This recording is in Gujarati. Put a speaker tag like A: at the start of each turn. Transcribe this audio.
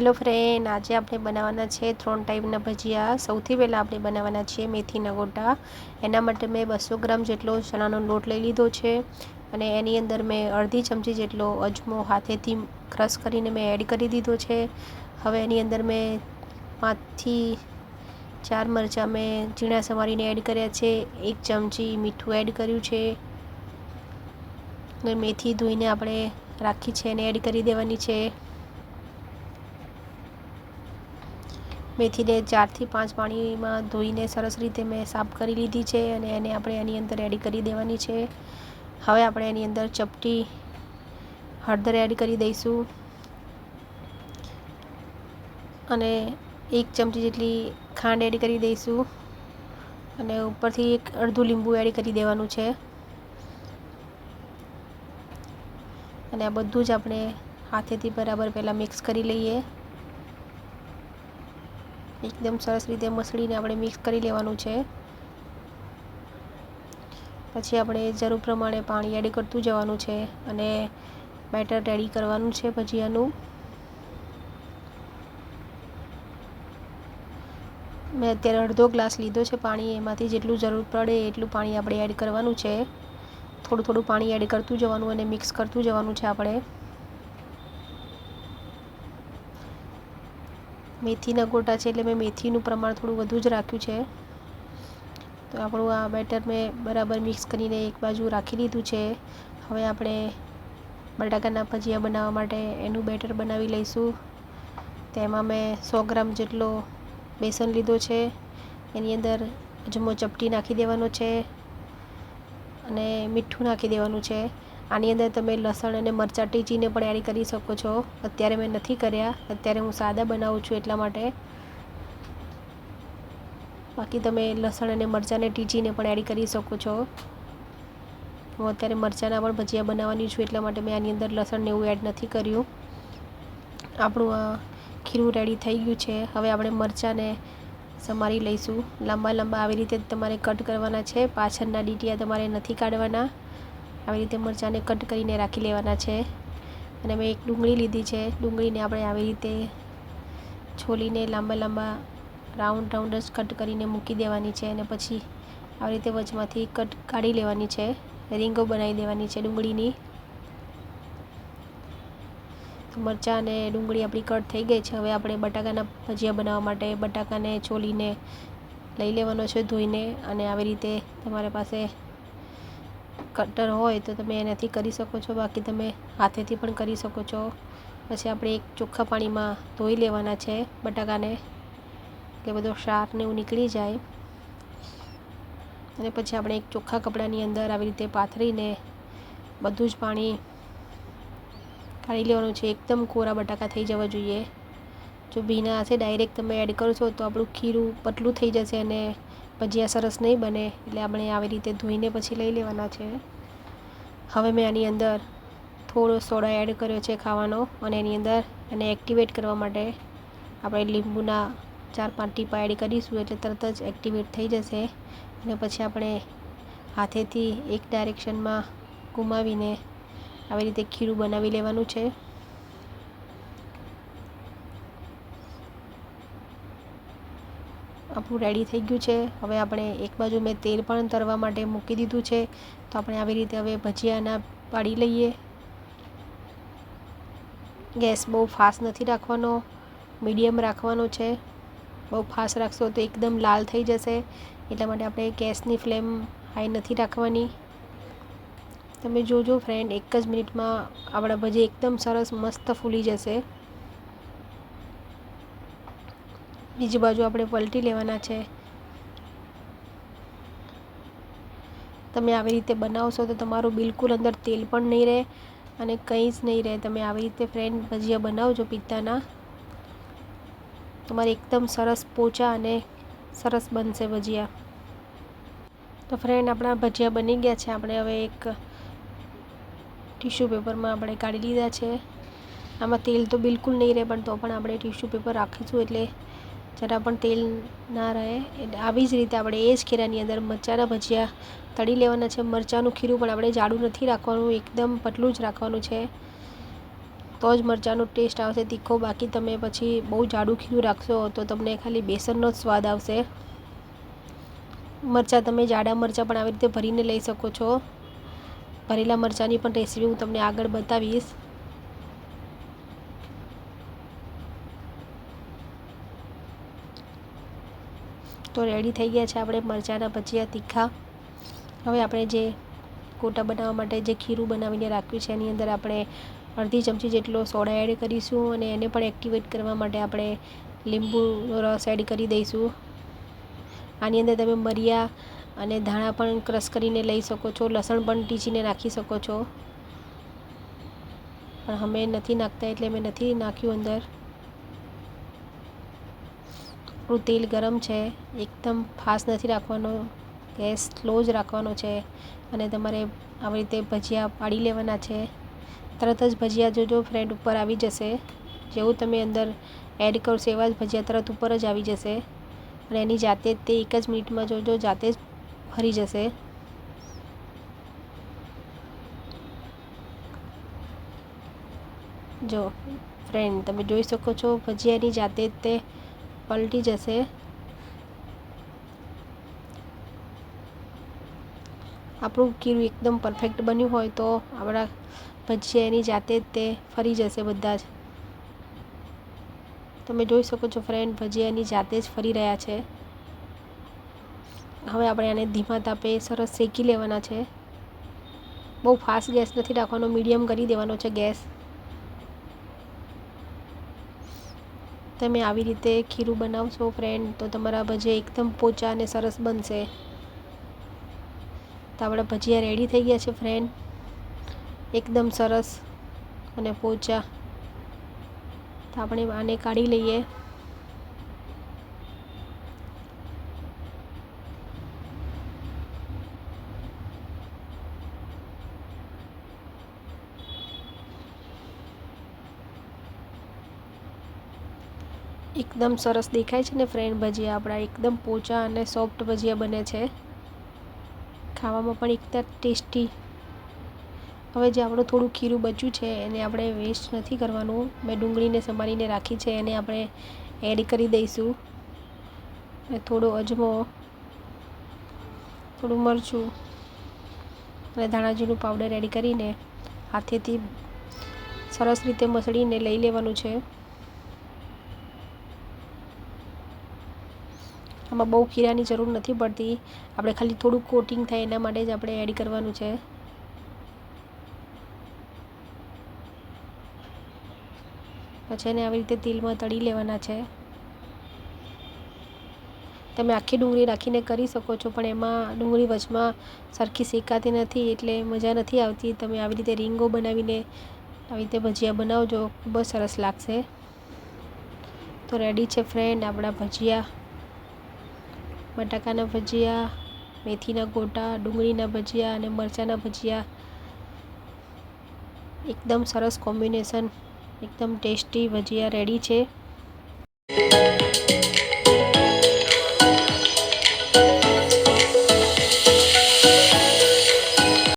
A: હેલો ફ્રેન્ડ આજે આપણે બનાવવાના છે ત્રણ ટાઈપના ભજીયા. સૌથી પહેલાં આપણે બનાવવાના છીએ મેથીના ગોટા એના માટે મેં બસો ગ્રામ જેટલો ચણાનો લોટ લઈ લીધો છે અને એની અંદર મેં અડધી ચમચી જેટલો અજમો હાથેથી ક્રશ કરીને મેં એડ કરી દીધો છે. હવે એની અંદર મેં પાંચથી ચાર મરચાં મેં ઝીણા સમારીને એડ કર્યા છે. એક ચમચી મીઠું એડ કર્યું છે. અને મેથી ધોઈને આપણે રાખી છે એને એડ કરી દેવાની છે. મેથીને ચારથી પાંચ પાણીમાં ધોઈને સરસ રીતે મેં સાફ કરી લીધી છે અને એને આપણે એની અંદર એડ કરી દેવાની છે. હવે આપણે એની અંદર ચપટી હળદર એડ કરી દઈશું. અને એક ચમચી જેટલી ખાંડ એડ કરી દઈશું. અને ઉપરથી એક અડધું લીંબુ એડ કરી દેવાનું છે. અને આ બધું જ આપણે હાથેથી બરાબર પહેલાં મિક્સ કરી લઈએ. એકદમ સરસ રીતે મસળીને આપણે મિક્સ કરી લેવાનું છે. પછી આપણે જરૂર પ્રમાણે પાણી એડ કરતું જવાનું છે અને બેટર રેડી કરવાનું છે ભજીયાનું. મેં અત્યારે અડધો ગ્લાસ લીધો છે પાણી, એમાંથી જેટલું જરૂર પડે એટલું પાણી આપણે એડ કરવાનું છે. થોડું થોડું પાણી એડ કરતું જવાનું અને મિક્સ કરતું જવાનું છે આપણે. મેથીના ગોટા છે એટલે મેં મેથીનું પ્રમાણ થોડું વધુ જ રાખ્યું છે. તો આપણું આ બેટર મેં બરાબર મિક્સ કરીને એક બાજુ રાખી દીધું છે. હવે આપણે બટાકાના ભજીયા બનાવવા માટે એનું બેટર બનાવી લઈશું. તેમાં મેં સો ગ્રામ જેટલો બેસન લીધો છે. એની અંદર અજમો ચપટી નાખી દેવાનો છે અને મીઠું નાખી દેવાનું છે. આની અંદર તમે લસણ અને મરચાં ટીચીને પણ એડ કરી શકો છો. અત્યારે મેં નથી કર્યા, અત્યારે હું સાદા બનાવું છું એટલા માટે. બાકી તમે લસણ અને મરચાંને ટીચીને પણ એડ કરી શકો છો. હું અત્યારે મરચાંના પણ ભજીયા બનાવવાની છું એટલા માટે મેં આની અંદર લસણને એવું એડ નથી કર્યું. આપણું આ ખીરું રેડી થઈ ગયું છે. હવે આપણે મરચાંને સમારી લઈશું. લાંબા લાંબા આવી રીતે તમારે કટ કરવાના છે. પાછળના ડીટીયા તમારે નથી કાઢવાના. આવી રીતે મરચાંને કટ કરીને રાખી લેવાના છે. અને મેં એક ડુંગળી લીધી છે. ડુંગળીને આપણે આવી રીતે છોલીને લાંબા લાંબા રાઉન્ડ રાઉન્ડ જ કટ કરીને મૂકી દેવાની છે અને પછી આવી રીતે વચમાંથી કટ કાઢી લેવાની છે. રીંગો બનાવી દેવાની છે ડુંગળીની. મરચાં અને ડુંગળી આપણી કટ થઈ ગઈ છે. હવે આપણે બટાકાના ભજીયા બનાવવા માટે બટાકાને છોલીને લઈ લેવાનો છે ધોઈને અને આવી રીતે તમારી પાસે કટર હોય તો તમે એનાથી કરી શકો છો, બાકી તમે હાથેથી પણ કરી શકો છો. પછી આપણે એક ચોખ્ખા પાણીમાં ધોઈ લેવાના છે બટાકાને કે બધો શાક ને એવું નીકળી જાય. અને પછી આપણે એક ચોખ્ખા કપડાની અંદર આવી રીતે પાથરીને બધું જ પાણી કાઢી લેવાનું છે. એકદમ કોરા બટાકા થઈ જવા જોઈએ. જો ભીના હશે ડાયરેક્ટ તમે એડ કરશો તો આપણું ખીરું પતલું થઈ જશે અને ભજીયા સરસ નહીં બને, એટલે આપણે આવી રીતે ધોઈને પછી લઈ લેવાના છે. હવે મેં આની અંદર થોડો સોડા એડ કર્યો છે ખાવાનો અને એની અંદર એને એક્ટિવેટ કરવા માટે આપણે લીંબુના ચાર પાંચ ટીપા એડ કરીશું એટલે તરત જ એક્ટિવેટ થઈ જશે. અને પછી આપણે હાથેથી એક ડાયરેક્શનમાં ગુમાવીને આવી રીતે ખીરું બનાવી લેવાનું છે. આપણું રેડી થઈ ગયું છે. હવે આપણે એક બાજુ મેં તેલ પણ તરવા માટે મૂકી દીધું છે. તો આપણે આવી રીતે હવે ભજીયાના પાડી લઈએ. ગેસ બહુ ફાસ્ટ નથી રાખવાનો. મીડિયમ રાખવાનો છે. બહુ ફાસ્ટ રાખશો તો એકદમ લાલ થઈ જશે. એટલા માટે આપણે ગેસની ફ્લેમ હાઈ નથી રાખવાની. તમે જોજો ફ્રેન્ડ એક જ મિનિટમાં આપણા ભજી એકદમ સરસ, મસ્ત ફૂલી જશે. બીજી બાજુ આપણે પલટી લેવાના છે. તમે આવી રીતે બનાવશો તો તમારું બિલકુલ અંદર તેલ પણ નહીં રહે અને કંઈ જ નહીં રહે. તમે આવી રીતે ફ્રેન્ડ ભજીયા બનાવજો પિત્તાના. તમારે એકદમ સરસ પોચા અને સરસ બનશે ભજીયા. તો ફ્રેન્ડ આપણા ભજીયા બની ગયા છે. આપણે હવે એક ટીશ્યુ પેપરમાં આપણે કાઢી લીધા છે. આમાં તેલ તો બિલકુલ નહીં રહે, પણ તો પણ આપણે ટીશ્યુ પેપર રાખીશું એટલે જરા પણ તેલ ના રહે. એટલે આવી જ રીતે આપણે એ જ ખીરાની અંદર મરચાંના ભજીયા તળી લેવાના છે. મરચાંનું ખીરું પણ આપણે જાડું નથી રાખવાનું, એકદમ પતલું જ રાખવાનું છે. તો જ મરચાંનો ટેસ્ટ આવશે, તીખો. બાકી તમે પછી બહુ જાડું ખીરું રાખશો તો તમને ખાલી બેસનનો જ સ્વાદ આવશે. મરચાં તમે જાડા મરચાં પણ આવી રીતે ભરીને લઈ શકો છો. ભરેલા મરચાંની પણ રેસીપી હું તમને આગળ બતાવીશ. તો રેડી થઈ ગયા છે આપણે મરચાંના ભજીયા, તીખા. હવે આપણે જે કોટા બનાવવા માટે જે ખીરું બનાવીને રાખ્યું છે, એની અંદર આપણે અડધી ચમચી જેટલો સોડા એડ કરીશું અને એને પણ એક્ટિવેટ કરવા માટે આપણે લીંબુનો રસ એડ કરી દઈશું. આની અંદર તમે મરિયા અને ધાણા પણ ક્રશ કરીને લઈ શકો છો, લસણ પણ ટીચીને નાખી શકો છો. પણ અમે નથી નાખતા એટલે મેં નથી નાખ્યું અંદર. આપણું તેલ ગરમ છે, એકદમ ફાસ્ટ નથી રાખવાનો, ગેસ સ્લો જ રાખવાનો છે અને તમારે આવી રીતે ભજીયા પાડી લેવાના છે. તરત જ ભજીયા જોજો, ફ્રેન્ડ ઉપર આવી જશે. જેવું તમે અંદર એડ કરશો એવા જ ભજીયા તરત ઉપર જ આવી જશે. અને એની જાતે તે એક જ મિનિટમાં જોજો, જાતે જ ફરી જશે. જો, ફ્રેન્ડ તમે જોઈ શકો છો, ભજીયાની જાતે તે પલટી જશે આપણું ખીરું એકદમ પરફેક્ટ બન્યું હોય તો આપણા ભજીયા એની જાતે જ તે ફરી જશે બધા જ તમે જોઈ શકો છો ફ્રેન્ડ ભજીયા એની જાતે જ ફરી રહ્યા છે હવે આપણે આને ધીમા તાપે સરસ શેકી લેવાના છે બહુ ફાસ્ટ ગેસ નથી રાખવાનો મીડિયમ કરી દેવાનો છે ગેસ તમે આવી રીતે ખીરું બનાવશો ફ્રેન્ડ તો તમારા ભજીયા એકદમ પોચા અને સરસ બનશે. તો આપણા ભજીયા રેડી થઈ ગયા છે ફ્રેન્ડ એકદમ સરસ અને પોચા. તો આપણે આને કાઢી લઈએ. એકદમ સરસ દેખાય છે ને ફ્રેન્ડ ભજીયા. આપણા એકદમ પોચા અને સોફ્ટ ભજીયા બને છે. ખાવામાં પણ એકદમ ટેસ્ટી. હવે જે આપણું થોડું ખીરું બચ્યું છે, એને આપણે વેસ્ટ નથી કરવાનું. મેં ડુંગળીને સમારીને રાખી છે, એને આપણે એડ કરી દઈશું. અને થોડો અજમો, થોડું મરચું અને ધાણાજીનું પાવડર એડ કરીને હાથેથી સરસ રીતે મસળીને લઈ લેવાનું છે. આમાં બહુ ખીરાની જરૂર નથી પડતી. આપણે ખાલી થોડું કોટિંગ થાય એના માટે જ આપણે એડ કરવાનું છે. પછી એને આવી રીતે તેલમાં તળી લેવાના છે. તમે આખી ડુંગળી રાખીને કરી શકો છો, પણ એમાં ડુંગળી વચમાં સરખી શેકાતી નથી, એટલે મજા નથી આવતી. તમે આવી રીતે રીંગો બનાવીને આવી રીતે ભજીયા બનાવજો, ખૂબ જ સરસ લાગશે. તો રેડી છે ફ્રેન્ડ આપણા ભજીયા. બટાકાના ભજીયા, મેથીના ગોટા, ડુંગળીના ભજીયા અને મરચાંના ભજીયા. એકદમ સરસ કોમ્બિનેશન, એકદમ ટેસ્ટી ભજીયા રેડી છે.